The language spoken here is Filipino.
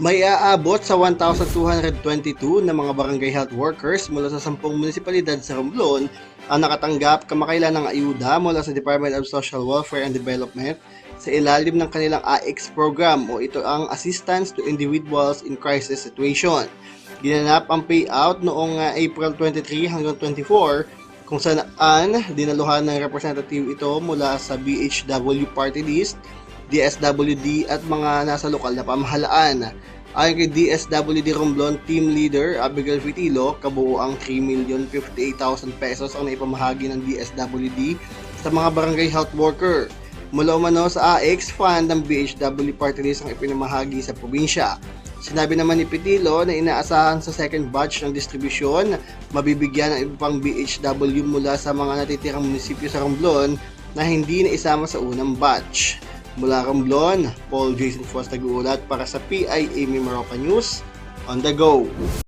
May aabot sa 1,222 na mga barangay health workers mula sa 10 munisipalidad sa Romblon ang nakatanggap kamakailan ng ayuda mula sa Department of Social Welfare and Development sa ilalim ng kanilang AX program o ito ang Assistance to Individuals in Crisis Situation. Ginanap ang payout noong ah, April 23 hanggang 24 kung saan dinaluhan ng representative ito mula sa BHW Party List, DSWD at mga nasa lokal na pamahalaan. Ayon kay DSWD Romblon Team Leader Abigail Fitilo, kabuuang 3,058,000 pesos ang naipamahagi ng DSWD sa mga barangay health worker. Mula umano sa AX Fund ng BHW Party List ang ipinamahagi sa probinsya. Sinabi naman ni Pitilo na inaasahan sa second batch ng distribusyon, mabibigyan ng iba pang BHW mula sa mga natitirang munisipyo sa Romblon na hindi na isama sa unang batch. Mula Romblon, Paul Jason Fuas nag-uulat para sa PIA Mimaropa News, on the go!